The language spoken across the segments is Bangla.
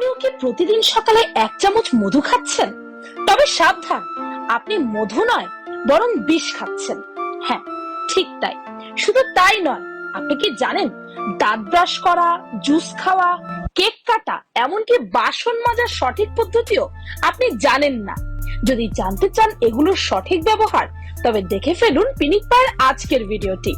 আপনিও কি প্রতিদিন সকালে এক চামচ মধু খাচ্ছেন? তবে সাবধান আপনি মধু নয় বরং বিষ খাচ্ছেন। হ্যাঁ ঠিক তাই। শুধু তাই নয় আপনি কি জানেন দাঁত ব্রাশ করা জুস খাওয়া কেক কাটা এমনকি বাসন মাজার সঠিক পদ্ধতিও আপনি জানেন না। যদি জানতে চান এগুলোর সঠিক ব্যবহার তবে দেখে ফেলুন পিনিক পায়ের আজকের ভিডিওটি।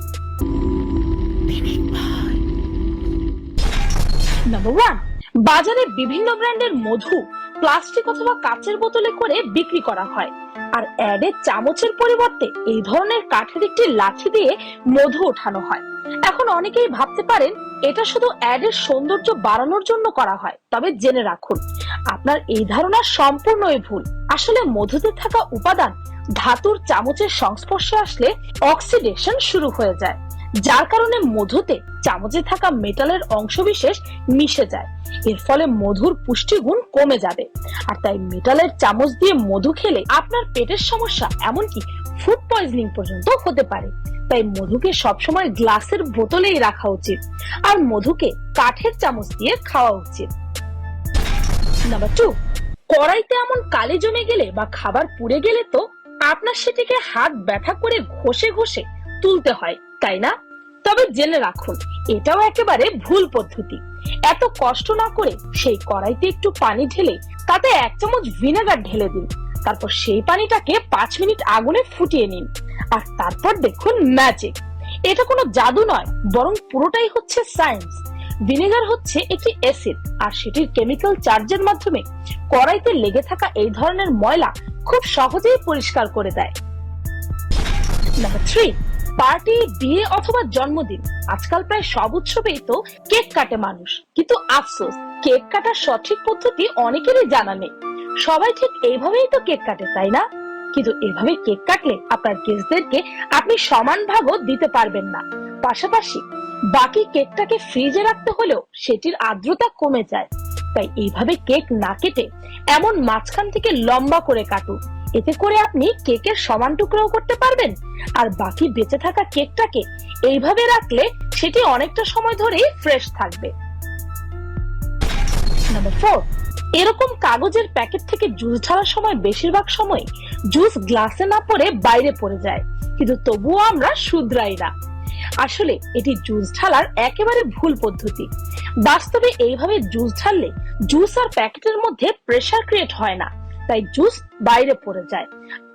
নাম্বার ওয়ান বাজারে বিভিন্ন ব্র্যান্ডের মধু, প্লাস্টিক অথবা কাচের বোতলে করে বিক্রি করা হয়। আর অ্যাডে চামচের পরিবর্তে এই ধরনের কাঠের একটি লাঠি দিয়ে মধু ওঠানো হয়। এখন অনেকেই ভাবতে পারেন, এটা শুধু অ্যাডের সৌন্দর্য বাড়ানোর জন্য করা হয়, তবে জেনে রাখুন, আপনার এই ধারণা সম্পূর্ণই ভুল। আসলে মধুতে থাকা উপাদান ধাতুর চামচের সংস্পর্শে আসলে অক্সিডেশন শুরু হয়ে যায়। যার কারণে মধুতে চামচে থাকা মেটালের অংশবিশেষ মিশে যায়। এর ফলে মধুর পুষ্টিগুণ কমে যাবে। আর তাই মেটালের চামচ দিয়ে মধু খেলে আপনার পেটের সমস্যা, এমনকি ফুড পয়জনিং পর্যন্ত হতে পারে। তাই মধুকে সবসময় গ্লাসের বোতলেই রাখা উচিত। আর মধুকে কাঠের চামচ দিয়ে খাওয়া উচিত। নাম্বার টু কড়াইতে এমন কালি জমে গেলে বা খাবার পুড়ে গেলে তো আপনার সেটিকে হাত ব্যথা করে ঘষে ঘষে তুলতে হয়। তাই না? তবে জেনে রাখুন, এটাও একেবারে ভুল পদ্ধতি। এত কষ্ট না করে সেই কড়াইতে একটু পানি ঢেলে তাতে এক চামচ ভিনেগার ঢেলে দিন। তারপর সেই পানিটাকে পাঁচ মিনিট আগুনে ফুটিয়ে নিন। আর তারপর দেখুন ম্যাজিক এটা কোনো জাদু নয়, বরং পুরোটাই হচ্ছে সায়েন্স ভিনেগার হচ্ছে একটি অ্যাসিড আর সেটির কেমিক্যাল চার্জের মাধ্যমে কড়াইতে লেগে থাকা এই ধরনের ময়লা খুব সহজেই পরিষ্কার করে দেয়। নাম্বার থ্রি পার্টি, বিয়ে অথবা জন্মদিন, আজকাল প্রায় সব উৎসবেই তো কেক কাটে মানুষ। কিন্তু আফসোস, কেক কাটার সঠিক পদ্ধতি অনেকেরই জানা নেই। সবাই ঠিক এইভাবেই তো কেক কাটে, তাই না? কিন্তু এভাবে কেক কাটলে আপনার গেস্টদেরকে আপনি সমান ভাগও দিতে পারবেন না। পাশাপাশি বাকি কেকটাকে ফ্রিজে রাখতে হলেও সেটির আর্দ্রতা কমে যায়। তাই এইভাবে কেক না কেটে এমন মাঝখান থেকে লম্বা করে কাটুন। এতে করে আপনি কেকের সমান টুকরোও করতে পারবেন। আর বাকি বেঁচে থাকা কেকটাকে এইভাবে রাখলে সেটি অনেকটা সময় ধরেই ফ্রেশ থাকবে। এরকম কাগজের প্যাকেট থেকে জুস ঢালার সময় বেশিরভাগ সময় জুস গ্লাসে না পড়ে বাইরে পড়ে যায়। কিন্তু তবুও আমরা শুধরাই না। আসলে এটি জুস ঢালার একেবারে ভুল পদ্ধতি। বাস্তবে এইভাবে জুস ঢাললে জুস আর প্যাকেটের মধ্যে প্রেসার ক্রিয়েট হয় না। তাই জুস বাইরে পড়ে যায়।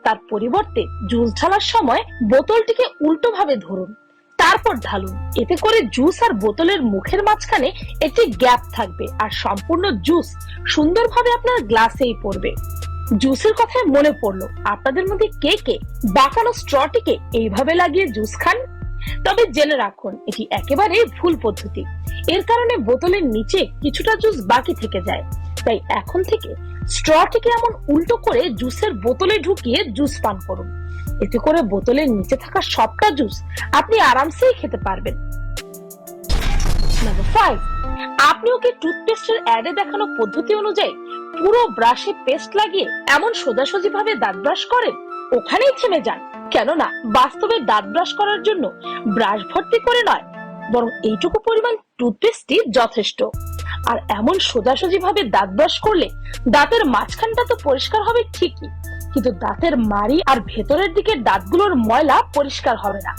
তার পরিবর্তে জুস ঢালার সময় বোতলটিকে উল্টো ভাবে ধরুন, তারপর ঢালুন। এতে করে জুস আর বোতলের মুখের মাঝখানে একটি গ্যাপ থাকবে আর সম্পূর্ণ জুস সুন্দরভাবে আপনার গ্লাসেই পড়বে। জুসের কথায় মনে পড়ল, আপনাদের মধ্যে কে কে বাঁকানো স্ট্রটিকে এইভাবে লাগিয়ে জুস খান? তবে জেনে রাখুন, এটি একেবারে ভুল পদ্ধতি। এর কারণে বোতলের নিচে কিছুটা জুস বাকি থেকে যায়। তাই এখন থেকে স্ট্রটিকে এমন উল্টো করে জুসের বোতলে ঢুকিয়ে জুস পান করুন। এতে করে বোতলের নিচে থাকা সবটা জুস আপনি আরামসেই খেতে পারবেন। আপনিও কি টুথপেস্টের অ্যাডে দেখানো পদ্ধতি অনুযায়ী পুরো ব্রাশে পেস্ট লাগিয়ে এমন সোজাসুজি ভাবে দাঁত ব্রাশ করেন, ওখানেই থেমে যান। কেননা বাস্তবে দাঁত ব্রাশ করার জন্য ব্রাশ ভর্তি করে নয়, বরং এইটুকু পরিমাণ টুথপেস্টই যথেষ্ট। আর এমন সোজাসুজি ভাবে দাঁত ব্রাশ করলে দাঁতের মাঝখানটা তো পরিষ্কার হবে ঠিকই। কিন্তু দাঁতের মাড়ি আর ভেতরের দিকে দাঁতগুলোর ময়লা পরিষ্কার হবে না।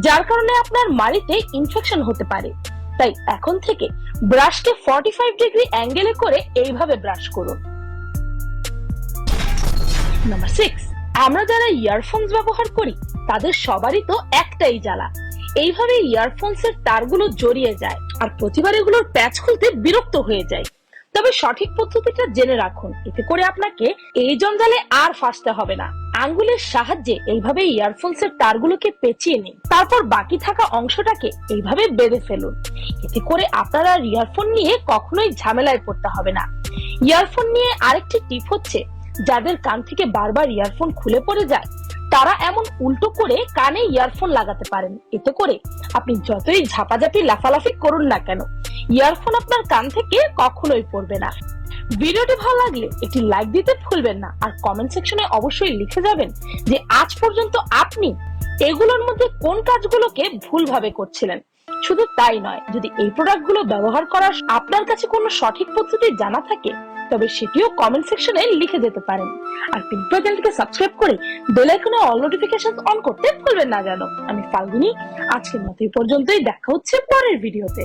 যার কারণে আপনার মাড়িতে ইনফেকশন হতে পারে। তাই এখন থেকে ব্রাশকে ফর্টি ফাইভ ডিগ্রি অ্যাঙ্গেলে করে এইভাবে ব্রাশ করুন। নাম্বার সিক্স আমরা যারা ইয়ারফোনস ব্যবহার করি, তাদের সবারই তো একটাই জ্বালা। এইভাবে ইয়ারফোনস এর তারগুলো জড়িয়ে যায়। আর প্রতিবার এগুলোর প্যাচ খুলতে বিরক্ত হয়ে যায়। তবে সঠিক পদ্ধতিটা জেনে রাখুন। এতে করে আপনাকে এই জঞ্জালে আর ফাঁসতে হবে না। আঙ্গুলের সাহায্যে এইভাবে ইয়ারফোনস এর তারগুলোকে পেঁচিয়ে নিন। তারপর বাকি থাকা অংশটাকে এইভাবে বেঁধে ফেলুন। এতে করে আপনার আর ইয়ারফোন নিয়ে কখনোই ঝামেলায় পড়তে হবে না। ইয়ারফোন নিয়ে আরেকটি টিপ হচ্ছে, যাদের কান থেকে বারবার ইয়ারফোন খুলে পড়ে যায় তারা এমন উল্টো করে কানে ইয়ারফোন লাগাতে পারেন। এতে করে আপনি যতই ঝাপাঝাপি লাফালাফি করুন না কেন ইয়ারফোন আপনার কান থেকে কখনোই পড়বে না। ভিডিওটি ভালো লাগলে একটি লাইক দিতে ভুলবেন না, আর কমেন্ট সেকশনে অবশ্যই লিখে যাবেন যে আজ পর্যন্ত আপনি এগুলোর মধ্যে কোন কাজগুলোকে ভুলভাবে করছিলেন। শুধু তাই নয়, যদি এই প্রোডাক্টগুলো ব্যবহার করার আপনার কাছে কোনো সঠিক পদ্ধতি জানা থাকে তবে সেটিও কমেন্ট সেকশনে লিখে যেতে পারেন। আর পিন্টু চ্যানেলকে সাবস্ক্রাইব করে বেল আইকনে অল নোটিফিকেশন অন করতে ভুলবেন না জানো আমি ফাল্গুনি, আজকের মতো এই পর্যন্তই, দেখা হচ্ছে পরের ভিডিওতে